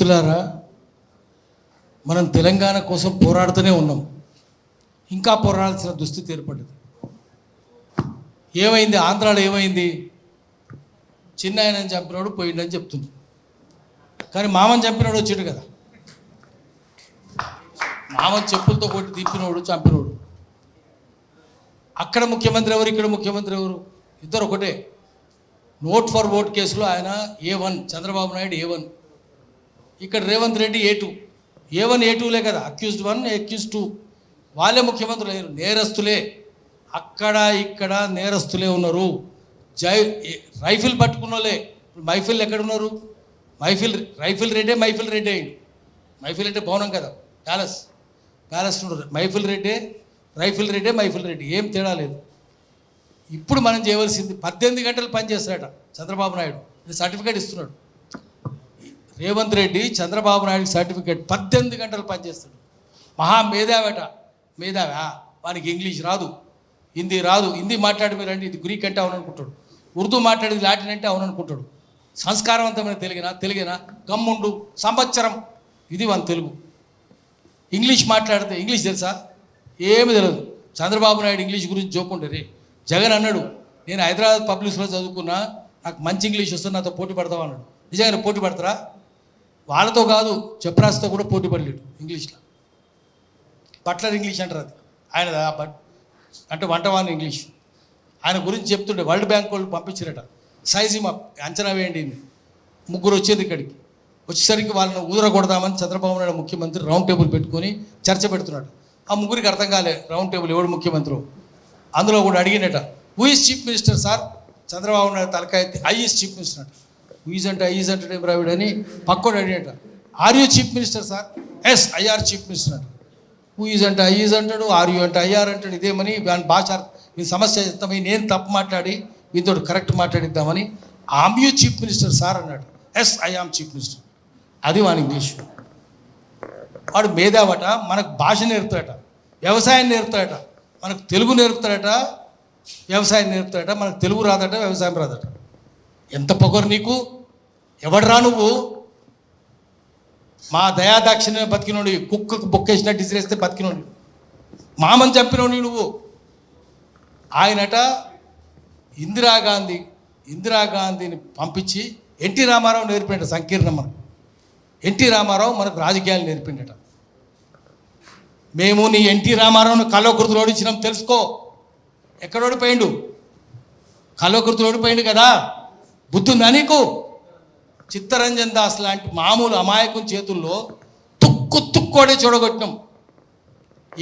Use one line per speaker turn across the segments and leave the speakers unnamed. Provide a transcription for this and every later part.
మిత్రులారా మనం తెలంగాణ కోసం పోరాడుతూనే ఉన్నాం. ఇంకా పోరాడాల్సిన దుస్థితి ఏర్పడ్డది ఏమైంది? ఆంధ్రాలో ఏమైంది? చిన్న ఆయన చంపినోడు పోయిండని చెప్తుంది. కానీ మామని చంపినోడు వచ్చాడు కదా. మామని చెప్పులతో కొట్టి దింపినోడు చంపినోడు. అక్కడ ముఖ్యమంత్రి ఎవరు? ఇక్కడ ముఖ్యమంత్రి ఎవరు? ఇద్దరు ఒకటే. నోట్ ఫర్ ఓట్ కేసులో ఆయన A one Chandrababu Naidu A one ఇక్కడ Revanth Reddy A two? A one A టూలే కదా? Accused one accuse two. వాళ్ళే ముఖ్యమంత్రులు లేరు నేరస్తులే. అక్కడ ఇక్కడ నేరస్తులే ఉన్నారు. జై రైఫిల్ పట్టుకున్న వాళ్ళే మైఫిల్ ఎక్కడ ఉన్నారు మైఫిల్ రైఫిల్ రెడ్డే మైఫిల్ రెడ్డే అయింది మైఫిల్ అంటే భవనం కదా? ప్యాలెస్. ప్యాలెస్ మైఫిల్ రెడ్డే రైఫిల్ రెడ్డే మైఫిల్ రెడ్డి. ఏం తేడా లేదు. ఇప్పుడు మనం చేయవలసింది పద్దెనిమిది గంటలు పనిచేస్తాడట చంద్రబాబు నాయుడు. సర్టిఫికేట్ ఇస్తున్నాడు. రేవంత్ రెడ్డి చంద్రబాబు నాయుడు సర్టిఫికేట్ పద్దెనిమిది గంటలు పనిచేస్తాడు. మహా మేధావట. మేధావా? వానికి ఇంగ్లీష్ రాదు. హిందీ రాదు. హిందీ మాట్లాడి మీరండి ఇది గ్రీక్ అంటే అవుననుకుంటాడు. ఉర్దూ మాట్లాడేది లాటిన్ అంటే అవుననుకుంటాడు. సంస్కారవంతమైన తెలుగునా? తెలుగునా? గమ్ముండు. సంవత్సరం. ఇది వన్ తెలుగు. ఇంగ్లీష్ మాట్లాడితే ఇంగ్లీష్ తెలుసా? ఏమి తెలియదు చంద్రబాబు నాయుడు ఇంగ్లీష్ గురించి జోకుండే. రే జగన్ అన్నాడు నేను హైదరాబాద్ పబ్లిక్స్లో చదువుకున్నా నాకు మంచి ఇంగ్లీష్ వస్తుంది నాతో పోటీ పడతావు? అన్నాడు. నిజంగా పోటీ పడతారా? వాళ్ళతో కాదు చెప్రాస్తో కూడా పోటీ పడలేడు ఇంగ్లీష్లో. బట్లర్ ఇంగ్లీష్ అంటారు అది. ఆయన బట్ అంటే వంటవాని ఇంగ్లీష్. ఆయన గురించి చెప్తుండే వరల్డ్ బ్యాంక్ వాళ్ళు పంపించారట. సైజ్ మా అంచనా వేయండి ముగ్గురు వచ్చేది ఇక్కడికి. వచ్చేసరికి వాళ్ళని ఊదరగొడదామని చంద్రబాబు నాయుడు ముఖ్యమంత్రి రౌండ్ టేబుల్ పెట్టుకొని చర్చ పెడుతున్నాడు. ఆ ముగ్గురికి అర్థం కాలే రౌండ్ టేబుల్ ఎవడు ముఖ్యమంత్రి. అందులో కూడా అడిగినట who is chief minister sir Chandrababu Naidu తలకాయ ఐ ఈస్ చీఫ్ మినిస్టర్ అంట. హూ ఈజ్ అంటే ఐ ఈజ్ అంటే అని పక్కోడు అడిగట. Are you chief minister sir yes I are chief minister అంట హూ ఈజ్ అంటే ఐఈజ్ అంటాడు ఆర్ యూ అంటే ఐఆర్ అంటాడు. ఇదేమని దాని భాష మీ సమస్య చెప్తామని నేను తప్పు మాట్లాడి మీతో correct మాట్లాడిద్దామని am you chief minister sir అన్నాడు. Yes I am chief minister అది వాని ఇంగ్లీష్. వాడు మేధావట మనకు భాష నేర్పుతాడట వ్యవసాయం నేర్పుతాడట మనకు తెలుగు నేర్పుతాడట వ్యవసాయం నేర్పుతాడట మనకు తెలుగు రాదట వ్యవసాయం రాదట. ఎంత పొగరు నీకు? ఎవడరా నువ్వు? మా దయాదాక్షిణ్య బతికినోడి కుక్కకు బొక్కేసినట్టు ఇసిరేస్తే బతికినోడి మామని చంపినోడి నువ్వు. ఆయనట ఇందిరాగాంధీ ఇందిరాగాంధీని పంపించి ఎన్టీ రామారావు నేర్పిండట సంకీర్ణం మనకు. ఎన్టీ రామారావు మనకు రాజకీయాలు నేర్పిండట. మేము నీ ఎన్టీ రామారావును కలోకృతులు ఓడించినాం తెలుసుకో. ఎక్కడ ఓడిపోయిండు? కలోకృతులు ఓడిపోయిండు కదా? బుద్ధి ఉందా నీకు? చిత్తరంజన్ దాస్ లాంటి మామూలు అమాయకం చేతుల్లో తుక్కు తుక్కోడే చూడగొట్టినాం.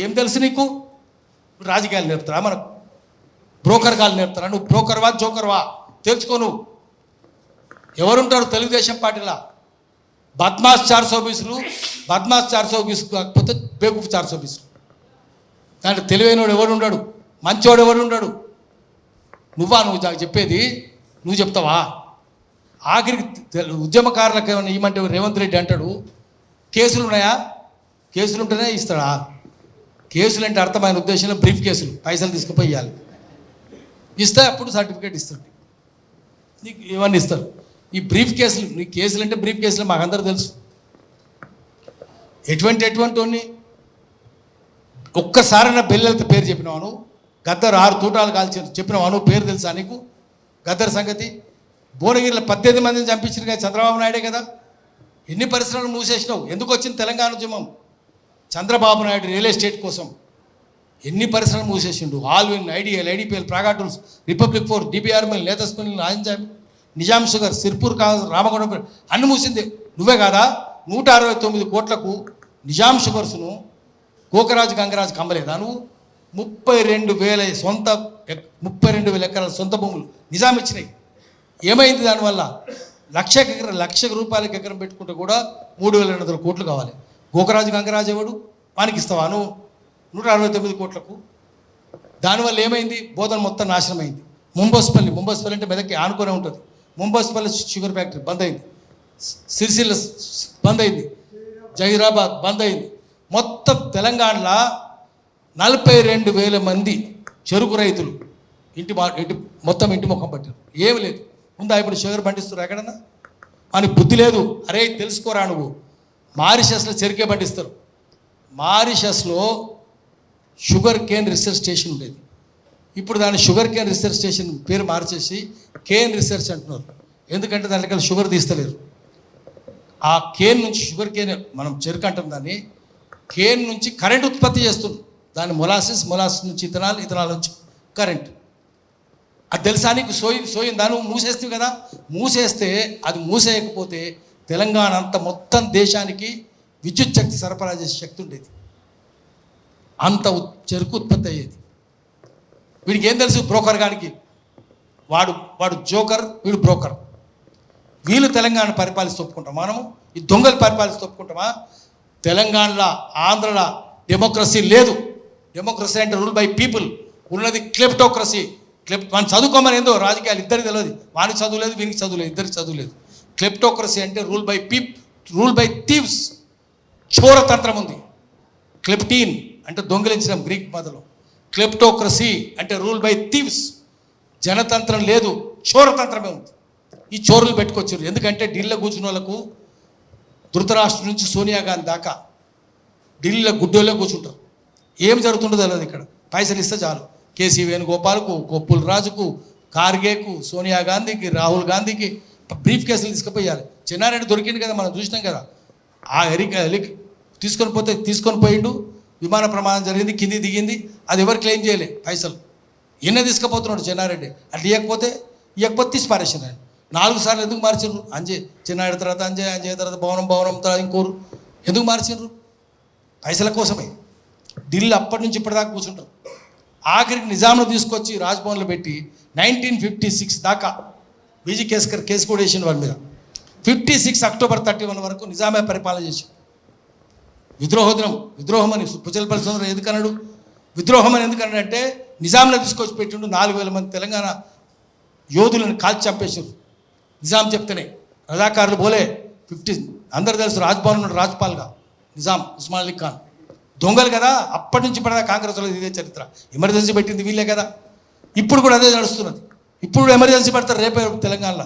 ఏం తెలుసు నీకు? రాజకీయాలు నేర్పుతారా మనకు? బ్రోకర్ కాలు నేర్పుతారా నువ్వు బ్రోకర్వా జోకర్వా తెలుసుకో నువ్వు. ఎవరుంటారు తెలుగుదేశం పార్టీలా? బద్మాస్ చార్స్ ఆఫీసులు బద్మాస్ చార్స్ ఆఫీసు కాకపోతే బేకూఫ్ చార్స్ ఆఫీసులు దాంట్లో తెలివైనవాడు ఎవడు ఉండడు మంచివాడు ఎవడు ఉండడు నువ్వా నువ్వు నాకు చెప్పేది? నువ్వు చెప్తావా? ఆఖరికి ఉద్యమకారులకు ఏమైనా ఇవ్వమంటే రేవంత్ రెడ్డి అంటాడు కేసులు ఉన్నాయా? కేసులు ఉంటేనే ఇస్తాడా? కేసులు అంటే అర్థమైన ఉద్దేశంలో బ్రీఫ్ కేసులు పైసలు తీసుకుపోయి ఇవ్వాలి ఇస్తే అప్పుడు సర్టిఫికేట్ ఇస్తాడు. నీకు ఇవన్నీ ఇస్తారు. ఈ బ్రీఫ్ కేసులు నీ కేసులు అంటే బ్రీఫ్ కేసులు మాకందరూ తెలుసు. ఎటువంటి ఎటువంటి ఒక్కసారైనా పిల్లలతో పేరు చెప్పినావాను గద్దరు ఆరు తూటాలు కాల్చి చెప్పినావాను పేరు తెలుసా నీకు? గద్దర్ సంగతి. భువనగిరిలో పద్దెనిమిది మందిని చంపించిన కదా చంద్రబాబు నాయుడే కదా. ఎన్ని పరిశ్రమలు మూసేసినావు? ఎందుకు వచ్చింది తెలంగాణ ఉద్యమం? చంద్రబాబు నాయుడు రియల్ ఎస్టేట్ కోసం ఎన్ని పరిశ్రమలు మూసేసిండు? Allwyn IDL IDPL Praga Tools Republic Forge DBR mill నేతస్ mill Nizam sugar Sirpur కా రామగుండం అన్ని మూసింది. నువ్వే కాదా? నూట అరవై తొమ్మిది కోట్లకు నిజాం షుగర్స్ను కోకరాజు గంగరాజు కమ్మలేదా నువ్వు? ముప్పై రెండు వేల సొంత ముప్పై రెండు వేల ఎకరాల సొంత భూములు నిజాం ఇచ్చినాయి ఏమైంది దానివల్ల? లక్ష ఎకరం లక్ష రూపాయలకి ఎకరం పెట్టుకుంటే కూడా మూడు వేల రెండు వందల కోట్లు కావాలి. గోకరాజు గంగరాజు ఎవడు? వానికి నూట అరవై తొమ్మిది కోట్లకు. దానివల్ల ఏమైంది? బోధన మొత్తం నాశనం అయింది ముంబస్పల్లి ముంబస్పల్లి అంటే మెదక్కి ఆనుకునే ఉంటుంది. ముంబస్పల్లి షుగర్ ఫ్యాక్టరీ బంద్ అయింది. సిరిసిల్ల బంద్ అయింది. జహీరాబాద్ బంద్ అయింది. మొత్తం తెలంగాణలో నలభై రెండు వేల మంది చెరుకు రైతులు. ఇంటి ఇంటి మొత్తం ఇంటి ముఖం పట్టారు. ఏమి లేదు. ఉందా ఇప్పుడు షుగర్ పండిస్తారు ఎక్కడన్నా? అని బుద్ధి లేదు. అరే తెలుసుకోరా నువ్వు. మారిషస్లో చెరుకే పండిస్తారు. మారిషస్లో షుగర్ కేన్ రీసెర్చ్ స్టేషన్ ఉండేది. ఇప్పుడు దాని షుగర్ కేన్ రీసెర్చ్ స్టేషన్ పేరు మార్చేసి కేన్ రీసెర్చ్ అంటున్నారు. ఎందుకంటే దాంట్లో షుగర్ తీస్తలేరు. ఆ కేన్ నుంచి షుగర్ కేన్ మనం చెరుకు అంటాం దాన్ని కేన్ నుంచి కరెంట్ ఉత్పత్తి చేస్తుంది. దాని మొలాసిస్ మొలాసిస్ నుంచి ఇథనాల్ ఇథనాల్ నుంచి కరెంట్. అది తెలుసా నీకు? సోయి సోయిన దాని మూసేస్తే కదా? మూసేస్తే అది మూసేయకపోతే తెలంగాణ అంత మొత్తం దేశానికి విద్యుత్ శక్తి సరఫరా చేసే శక్తి ఉండేది. అంత చెరుకు ఉత్పత్తి అయ్యేది. వీడికి ఏం తెలుసు? బ్రోకర్ గానికి వాడు వాడు జోకర్ వీడు బ్రోకర్. వీళ్ళు తెలంగాణ పరిపాలిస్తూ ఒప్పుకుంటాం మనము. ఈ దొంగలు పరిపాలిస్తూ ఒప్పుకుంటామా? తెలంగాణలో ఆంధ్రలో డెమోక్రసీ లేదు. డెమోక్రసీ అంటే రూల్ బై పీపుల్ ఉన్నది క్లెప్టోక్రసీ క్లెప్ మనం చదువుకోమని ఏందో రాజకీయాలు ఇద్దరికి తెలియదు వానికి చదువు లేదు వీనికి చదువు లేదు ఇద్దరికి చదువు లేదు క్లెప్టోక్రసీ అంటే rule by people rule by thieves చోరతంత్రం ఉంది. క్లెప్టీన్ అంటే దొంగిలించడం గ్రీక్ మదలో క్లెప్టోక్రసీ అంటే రూల్ బై థీవ్స్ జనతంత్రం లేదు చోరతంత్రమే ఉంది. ఈ చోరులు పెట్టుకొచ్చారు. ఎందుకంటే ఢిల్లీలో కూర్చున్న వాళ్ళకు ధృతరాష్ట్రం నుంచి సోనియా గాంధీ దాకా ఢిల్లీలో గుడ్డోళ్ళే కూర్చుంటారు. ఏం జరుగుతుందో తెలియదు ఇక్కడ. పైసలు ఇస్తే చాలు. కేసీ వేణుగోపాల్కు కొప్పుల రాజుకు కార్గేకు సోనియా గాంధీకి రాహుల్ గాంధీకి బ్రీఫ్ కేసులు తీసుకుపోయాలి. చిన్నారెడ్డి దొరికింది కదా మనం చూసినాం కదా. ఆ ఎరిక ఎలిక్ తీసుకొని పోతే తీసుకొని పోయిండు. విమాన ప్రమాదం జరిగింది కింది దిగింది. అది ఎవరు క్లెయిమ్ చేయలే? పైసలు. ఈయన తీసుకుపోతున్నాడు చిన్నారెడ్డి. అట్లా ఇవ్వకపోతే ఇవ్వకపోతే తీసి పారేసారు ఆయన. నాలుగు సార్లు ఎందుకు మార్చిండ్రు? అంజయ్ చిన్నారెడ్డి తర్వాత అంజయ్ అంజయ్ తర్వాత భవనం భవనం తర్వాత ఇంకోరు. ఎందుకు మార్చిండ్రు? పైసల కోసమే. ఢిల్లీ అప్పటి నుంచి ఇప్పటిదాకా కూర్చుంటారు ఆఖరికి నిజాంను తీసుకొచ్చి రాజ్భవన్లో పెట్టి నైన్టీన్ ఫిఫ్టీ సిక్స్ దాకా బీజీ కేస్కర్ కేసు కూడా వేసిన వాళ్ళ మీద. Fifty six October thirty one వరకు నిజామే పరిపాలన చేసి విద్రోహోద్రం విద్రోహం అని పుచ్చలపల్లి సుందరం ఎందుకన్నాడు విద్రోహం అని ఎందుకన్నాడు అంటే నిజాంలో తీసుకొచ్చి పెట్టిండు నాలుగు వేల మంది తెలంగాణ యోధులను కాల్చి చంపేశారు నిజాం చెప్తేనే. రజాకారులు పోలే ఫిఫ్టీ అందరు తెలుసు రాజ్భవన్ రాజ్పాల్గా. నిజాం ఉస్మాన్ అలీ ఖాన్. దొంగలు కదా? అప్పటి నుంచి ఇప్పటిదాకా కాంగ్రెస్లో ఇదే చరిత్ర. ఎమర్జెన్సీ పెట్టింది వీళ్ళే కదా. ఇప్పుడు కూడా అదే నడుస్తున్నది. ఇప్పుడు ఎమర్జెన్సీ పెడతారు రేపే తెలంగాణలో.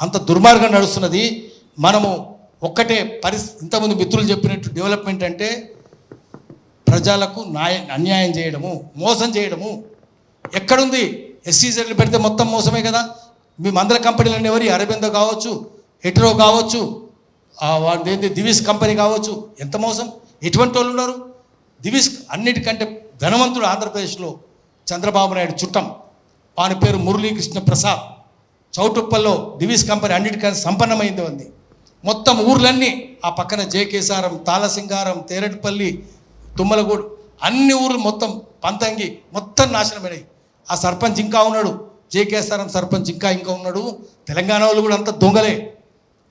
అంత దుర్మార్గం నడుస్తున్నది. మనము ఒక్కటే పరిస్థితి ఇంతకుముందు మిత్రులు చెప్పినట్టు డెవలప్మెంట్ అంటే ప్రజలకు న్యాయ అన్యాయం చేయడము మోసం చేయడము. ఎక్కడుంది? ఎస్సీజెడ్లు పెడితే మొత్తం మోసమే కదా? మీ మందల కంపెనీలన్నీ ఎవరి? అరబిందో కావచ్చు ఎట్రో కావచ్చు ఆ ఏంది దివిస్ కంపెనీ కావచ్చు. ఎంత మోసం? ఎటువంటి వాళ్ళు ఉన్నారు? దివిస్ అన్నిటికంటే ధనవంతుడు ఆంధ్రప్రదేశ్లో చంద్రబాబు నాయుడు చుట్టం. వాని పేరు మురళీకృష్ణ ప్రసాద్. చౌటుప్పల్లో దివిస్ కంపెనీ అన్నిటికంటే సంపన్నమైంది ఉంది. మొత్తం ఊర్లన్నీ ఆ పక్కన జేకేసారం తాళసింగారం తేరటిపల్లి తుమ్మలగూడు అన్ని ఊర్లు మొత్తం పంతంగి మొత్తం నాశనమైనాయి. ఆ సర్పంచ్ ఇంకా ఉన్నాడు. జేకేసారం సర్పంచ్ ఇంకా ఇంకా ఉన్నాడు. తెలంగాణ వాళ్ళు కూడా అంతా దొంగలే.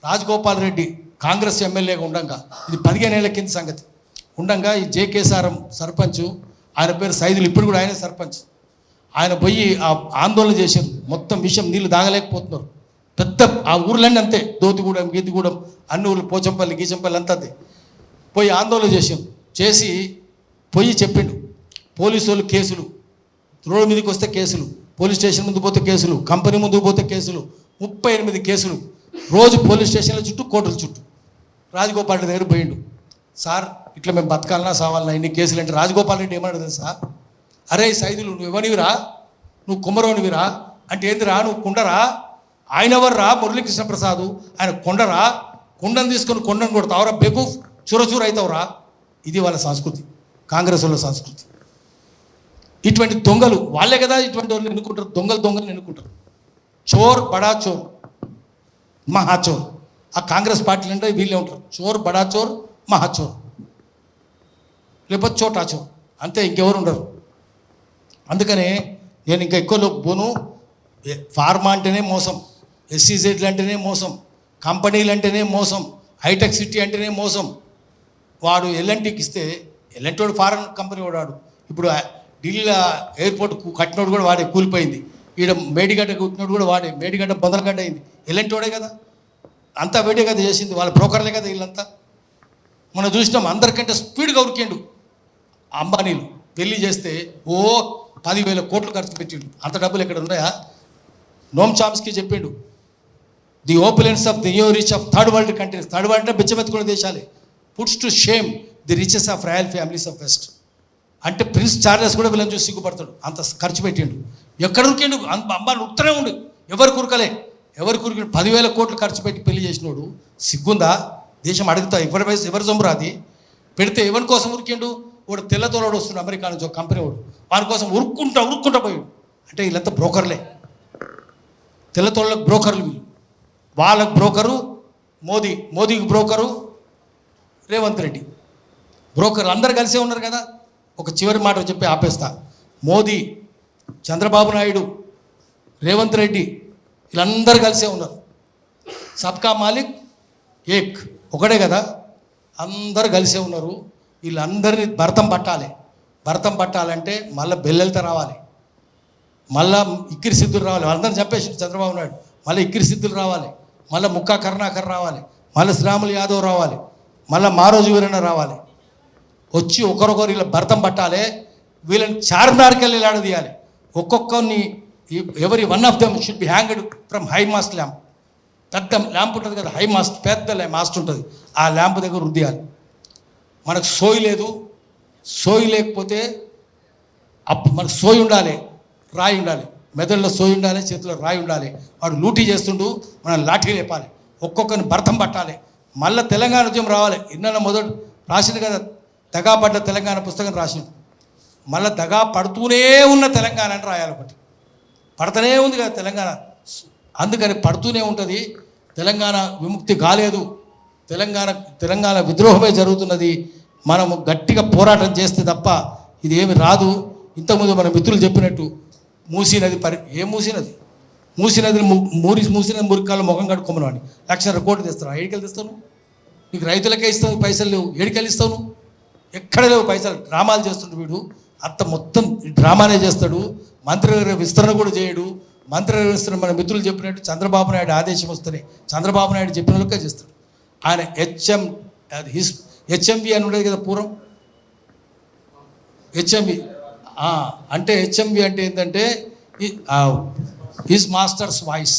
రాజగోపాల్ రెడ్డి కాంగ్రెస్ ఎమ్మెల్యేగా ఉండంగా. ఇది పదిహేను ఏళ్ళ కింద సంగతి. ఉండంగా ఈ జేకేసారం సర్పంచ్. ఆయన పేరు సైదులు ఇప్పుడు కూడా ఆయనే సర్పంచ్. ఆయన పోయి ఆ ఆందోళన చేశారు. మొత్తం విషయం నీళ్ళు తాగలేకపోతున్నారు. పెద్ద ఆ ఊర్లన్నీ అంతే. దోతిగూడెం గీతిగూడెం అన్ని ఊళ్ళు పోచంపల్లి గీచంపల్లి అంతా అంతే. పోయి ఆందోళన చేశారు. చేసి పోయి చెప్పిండు. పోలీసు వాళ్ళు కేసులు. రోడ్డు మీదకి వస్తే కేసులు. పోలీస్ స్టేషన్ ముందు పోతే కేసులు. కంపెనీ ముందుకు పోతే కేసులు. ముప్పై ఎనిమిది కేసులు. రోజు పోలీస్ స్టేషన్ల చుట్టూ కోర్టుల చుట్టూ. రాజగోపాల్ రెడ్డి దగ్గర పోయిండు. సార్ ఇట్లా మేము బతకాలన్నా సావాలన్నా ఇన్ని కేసులు అంటే రాజగోపాల్ రెడ్డి ఏమన్నాడు తెలుసా? అరే సైదులు నువ్వు ఇవ్వనివిరా నువ్వు కుమ్మరోనివిరా? అంటే ఏందిరా? నువ్వు కుండరా? ఆయన ఎవర్రా? మురళీకృష్ణ ప్రసాద్ ఆయన కొండరా? కుండను తీసుకొని కొండను కొడతావురా బెగు చురచూర అవుతావురా? ఇది వాళ్ళ సంస్కృతి. కాంగ్రెస్ వాళ్ళ సంస్కృతి. ఇటువంటి దొంగలు వాళ్ళే కదా ఇటువంటి వాళ్ళు ఎన్నుకుంటారు? దొంగలు దొంగలు ఎన్నుకుంటారు. చోర్ బడా చోర్. మహాచోర్ ఆ కాంగ్రెస్ పార్టీలు అంటే వీళ్ళే ఉంటారు. చోర్ బడా చోర్ మహాచోర్ లేకపోతే చోటా అంతే ఇంకెవరు ఉండరు. అందుకనే నేను ఇంకా ఎక్కువ పోను. ఫార్మా అంటేనే మోసం. ఎస్సీజెడ్లు అంటేనే మోసం. కంపెనీలు అంటేనే మోసం. హైటెక్ సిటీ అంటేనే మోసం. వాడు ఎల్ఎన్టీకి ఇస్తే ఎల్ఎన్టీ వాడు ఫారెన్ కంపెనీ వాడు ఇప్పుడు ఢిల్లీలో ఎయిర్పోర్ట్ కట్టినోడు కూడా వాడే కూలిపోయింది. ఈడ మేడిగడ్డ కుట్టినోడు కూడా వాడే. మేడిగడ్డ బొందలగడ్డ అయింది. ఎల్ఎన్టీ వాడే కదా. అంతా వేడే కదా చేసింది. వాళ్ళ బ్రోకర్లే కదా వీళ్ళంతా. మనం చూసినాం. అందరికంటే స్పీడ్గా ఉరికిండు. అంబానీలు పెళ్ళి చేస్తే ఓ పదివేల కోట్లు ఖర్చు పెట్టిండు. అంత డబ్బులు ఎక్కడ ఉన్నాయా? నోమ్ చామ్స్కి చెప్పిండు. The opulence of the new rich of third world countries third world అంటే బిచ్చమెత్తుకునే దేశాలే. Puts to shame the riches of royal families of west అంటే ప్రిన్స్ చార్లెస్ కూడా వీళ్ళని చూసి సిగ్గుపడతాడు. అంత ఖర్చు పెట్టిండు. ఎక్కడ ఉరికిండు? అంత అమ్మ ఉత్తరే ఉండు. ఎవరు కురకలే. ఎవరు కురికి పదివేల కోట్లు ఖర్చు పెట్టి పెళ్ళి చేసినోడు. సిగ్గుందా? దేశం అడుగుతా. ఎవరి ఎవరి సొమ్ము రాది? పెడితే ఎవరి కోసం ఉరికిండు? వాడు తెల్లతోలోడు వస్తున్నాడు అమెరికా నుంచి ఒక కంపెనీ వాడు. వాని కోసం ఉరుక్కుంటా ఉరుక్కుంటా పోయాడు. అంటే వీళ్ళంతా బ్రోకర్లే. తెల్లతోళ్ళకు బ్రోకర్లు వీళ్ళు. వాళ్ళకు బ్రోకరు మోదీ మోదీకి బ్రోకరు రేవంత్ రెడ్డి. బ్రోకర్లు అందరు కలిసే ఉన్నారు కదా. ఒక చివరి మాట చెప్పి ఆపేస్తా. మోదీ చంద్రబాబు నాయుడు రేవంత్ రెడ్డి వీళ్ళందరూ కలిసే ఉన్నారు. సబ్కా మాలిక్ ఏక్. ఒకటే కదా. అందరు కలిసే ఉన్నారు. వీళ్ళందరినీ భరతం పట్టాలి. భరతం పట్టాలంటే మళ్ళీ బెల్లెలతో రావాలి. మళ్ళా ఇక్కిరి సిద్ధులు రావాలి. వాళ్ళందరూ చెప్పేసి చంద్రబాబు నాయుడు. మళ్ళీ ఇక్కిరి సిద్ధులు రావాలి. మళ్ళీ ముక్కా కరుణాకర్ రావాలి. మళ్ళీ శ్రీరాములు యాదవ్ రావాలి. మళ్ళీ మారోజు వీరన్న రావాలి. వచ్చి ఒకరొకరు వీళ్ళ భర్తం పట్టాలి. వీళ్ళని చార్మినార్కి వెళ్ళి ఒక్కొక్కరిని ఎవరి one of them should be hanged from high mast lamp పెద్ద ల్యాంప్ ఉంటుంది కదా హై మాస్ట్ పెద్ద మాస్ట్ ఉంటుంది. ఆ ల్యాంప్ దగ్గర రుద్దియాలి. మనకు సోయి లేదు. సోయి లేకపోతే అప్పు మనకు సోయి ఉండాలి రాయి ఉండాలి. మెదడులో సోయి ఉండాలి చేతిలో రాయి ఉండాలి. వాడు లూటీ చేస్తుండు మనం లాఠీ లేపాలి. ఒక్కొక్కరిని భర్తం పట్టాలి. మళ్ళీ తెలంగాణ ఉద్యమం రావాలి. ఇన్న మొదటి రాసింది కదా దగాపడ్డ తెలంగాణ పుస్తకం రాసింది మళ్ళీ దగా పడుతూనే ఉన్న తెలంగాణ అని రాయాలి ఒకటి. పడుతూనే ఉంది కదా తెలంగాణ. అందుకని పడుతూనే ఉంటుంది. తెలంగాణ విముక్తి కాలేదు. తెలంగాణ తెలంగాణ విద్రోహమే జరుగుతున్నది. మనము గట్టిగా పోరాటం చేస్తే తప్ప ఇది ఏమి రాదు. ఇంతకుముందు మన మిత్రులు చెప్పినట్టు మూసీ నది పరి ఏ మూసీ నది? మూసీ నదిని మూరి మూసీ నది మురికాల్లో ముఖం కట్టుకోమని వాడిని. లక్షన్నర కోట్లు తెస్తాను. ఏడికెళ్ళి తెస్తాను? నీకు రైతులకే ఇస్తావు పైసలు లేవు. ఏడికెళ్ళి ఇస్తావు ఎక్కడ లేవు పైసలు. డ్రామాలు చేస్తుండు వీడు. అంత మొత్తం డ్రామానే చేస్తాడు. మంత్రి విస్తరణ కూడా చేయడు. మంత్రి విస్తరణ మన మిత్రులు చెప్పినట్టు చంద్రబాబు నాయుడు ఆదేశం వస్తేనే చంద్రబాబు నాయుడు చెప్పినట్లుగా చేస్తాడు. ఆయన హెచ్ఎం అది హిస్ హెచ్ఎంవి అని ఉండేది కదా పూర్వం? హెచ్ఎంబి అంటే హెచ్ఎంబి అంటే ఏంటంటే his master's voice.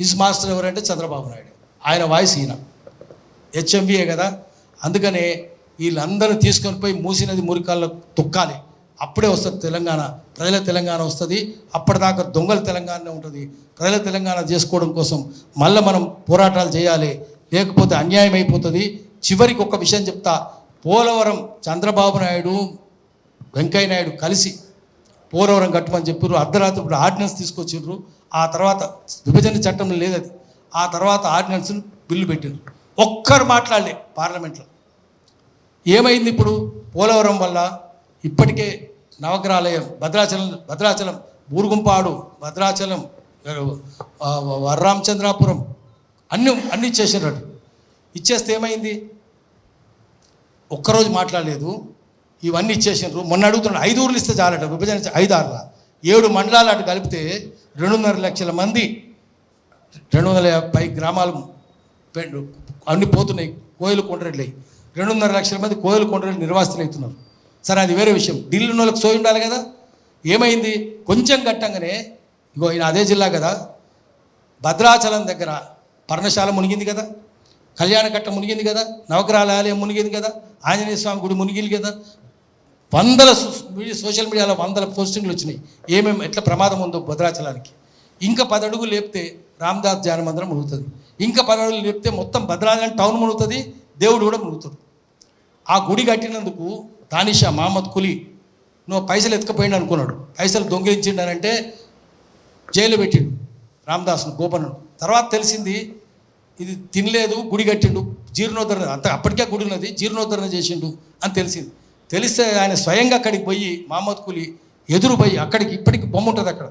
His master ఎవరంటే చంద్రబాబు నాయుడు. ఆయన వాయిస్ ఈయన. హెచ్ఎంబీఏ కదా. అందుకనే వీళ్ళందరూ తీసుకొని పోయి మూసినది మురికాల్లో తొక్కాలి. అప్పుడే వస్తుంది తెలంగాణ. ప్రజల తెలంగాణ వస్తుంది. అప్పటిదాకా దొంగల తెలంగాణనే ఉంటుంది. ప్రజల తెలంగాణ చేసుకోవడం కోసం మళ్ళీ మనం పోరాటాలు చేయాలి. లేకపోతే అన్యాయం అయిపోతుంది. చివరికి ఒక విషయం చెప్తా. పోలవరం చంద్రబాబు నాయుడు వెంకయ్య నాయుడు కలిసి పోలవరం కట్టమని చెప్పారు అర్ధరాత్రి ఇప్పుడు ఆర్డినెన్స్ తీసుకొచ్చిండ్రు. ఆ తర్వాత విభజన చట్టం లేదు అది. ఆ తర్వాత ఆర్డినెన్స్ బిల్లు పెట్టిండ్రు. ఒక్కరు మాట్లాడలే పార్లమెంట్లో. ఏమైంది ఇప్పుడు? పోలవరం వల్ల ఇప్పటికే నవగ్రహాలయం భద్రాచలం భద్రాచలం బూరుగుంపాడు భద్రాచలం ఆ, వరరామచంద్రాపురం అన్ని అన్ని ఇచ్చేసినాడు ఇచ్చేస్తే ఏమైంది? ఒక్కరోజు మాట్లాడలేదు. ఇవన్నీ ఇచ్చేసినారు మొన్న అడుగుతున్నాడు ఐదు ఊర్లు ఇస్తే చాలట విభజన ఐదు ఆరులా? ఏడు మండలాలు అటు కలిపితే రెండున్నర లక్షల మంది రెండు వందల యాభై గ్రామాలు అన్ని పోతున్నాయి కోయిలు కొండరెడ్లు. రెండున్నర లక్షల మంది కోయిలు కొండరెడ్లు నిర్వాసితులు అవుతున్నారు. సరే అది వేరే విషయం. ఢిల్లీ వాళ్ళకి సోయి ఉండాలి కదా? ఏమైంది? కొంచెం గట్టంగానే ఇగో ఈయన అదే జిల్లా కదా భద్రాచలం దగ్గర పర్ణశాల మునిగింది కదా కళ్యాణకట్ట మునిగింది కదా నవగ్రహాల ఆలయం మునిగింది కదా ఆంజనేయ స్వామి గుడి మునిగింది కదా. వందల సోషల్ మీడియాలో వందల పోస్టింగ్లు వచ్చినాయి. ఏమేమి ఎట్లా ప్రమాదం ఉందో భద్రాచలానికి. ఇంకా పది అడుగులు లేపితే రామదాస్ ధ్యాన మందిరం మునుగుతుంది. ఇంకా పది అడుగులు లేపితే మొత్తం భద్రాచలం టౌన్ మునుగుతుంది దేవుడు కూడా మునుగుతుంది. ఆ గుడి కట్టినందుకు తానిషా మహమ్మద్ కులీ నువ్వు పైసలు ఎత్తుకపోయిండు అనుకున్నాడు. పైసలు దొంగిలించిండనంటే జైలు పెట్టిండు రామదాస్ను గోపనుడు. తర్వాత తెలిసింది ఇది తినలేదు గుడి కట్టిండు జీర్ణోద్ధరణ అంత అప్పటికే గుడి ఉన్నది జీర్ణోద్ధరణ చేసిండు అని తెలిసింది. తెలిస్తే ఆయన స్వయంగా అక్కడికి పోయి మహమ్మద్ కులి ఎదురు పోయి అక్కడికి ఇప్పటికి బొమ్మ ఉంటుంది అక్కడ.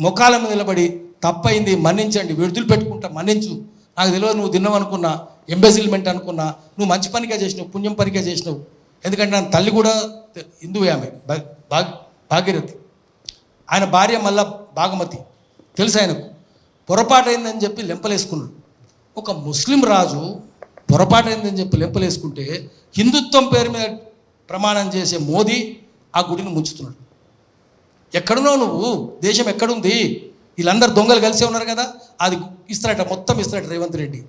ముఖాల మీద నిలబడి తప్పైంది మన్నించండి విడుదల పెట్టుకుంటా మన్నించు. నాకు తెలియదు నువ్వు తిన్నావు అనుకున్నా ఎంబెసిల్మెంట్ అనుకున్నా నువ్వు మంచి పనిగా చేసినావు పుణ్యం పనిగా చేసినావు. ఎందుకంటే నా తల్లి కూడా తె- హిందువే ఆమె భాగీరథి ఆయన భార్య మళ్ళా భాగమతి. తెలుసు ఆయనకు. పొరపాటైందని చెప్పి లెంపలేసుకున్నాడు. ఒక ముస్లిం రాజు పొరపాటైందని చెప్పి లెంపలేసుకుంటే హిందుత్వం పేరు మీద ప్రమాణం చేసే మోదీ ఆ గుడిని ముంచుతున్నాడు. ఎక్కడున్నావు నువ్వు? దేశం ఎక్కడుంది? వీళ్ళందరూ దొంగలు కలిసే ఉన్నారు కదా? అది ఇస్తారట మొత్తం ఇస్తారట రేవంత్ రెడ్డి.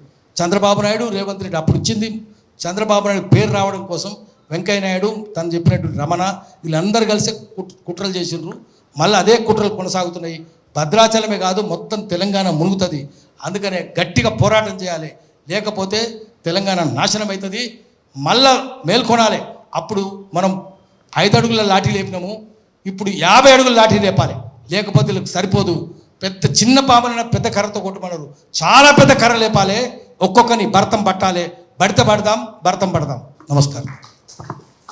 చంద్రబాబు నాయుడు రేవంత్ రెడ్డి అప్పుడు ఇచ్చింది. చంద్రబాబు నాయుడు పేరు రావడం కోసం వెంకయ్య నాయుడు తను చెప్పినట్టు రమణ వీళ్ళందరూ కలిసి కుట్- కుట్రలు చేసిండ్రు. మళ్ళీ అదే కుట్రలు కొనసాగుతున్నాయి. భద్రాచలమే కాదు మొత్తం తెలంగాణ మునుగుతుంది. అందుకనే గట్టిగా పోరాటం చేయాలి. లేకపోతే తెలంగాణ నాశనం అవుతుంది మళ్ళా మేల్కొనాలి. అప్పుడు మనం ఐదు అడుగుల లాఠీ లేపినాము. ఇప్పుడు యాభై అడుగుల లాఠీ లేపాలి. లేకపోతే సరిపోదు. పెద్ద చిన్న పాములైనా పెద్ద కర్రతో కొట్టుమన్నారు చాలా పెద్ద కర్ర లేపాలి. ఒక్కొక్కరిని భర్తం పట్టాలి. బడిత పడదాం భర్తం పడదాం. నమస్కారం.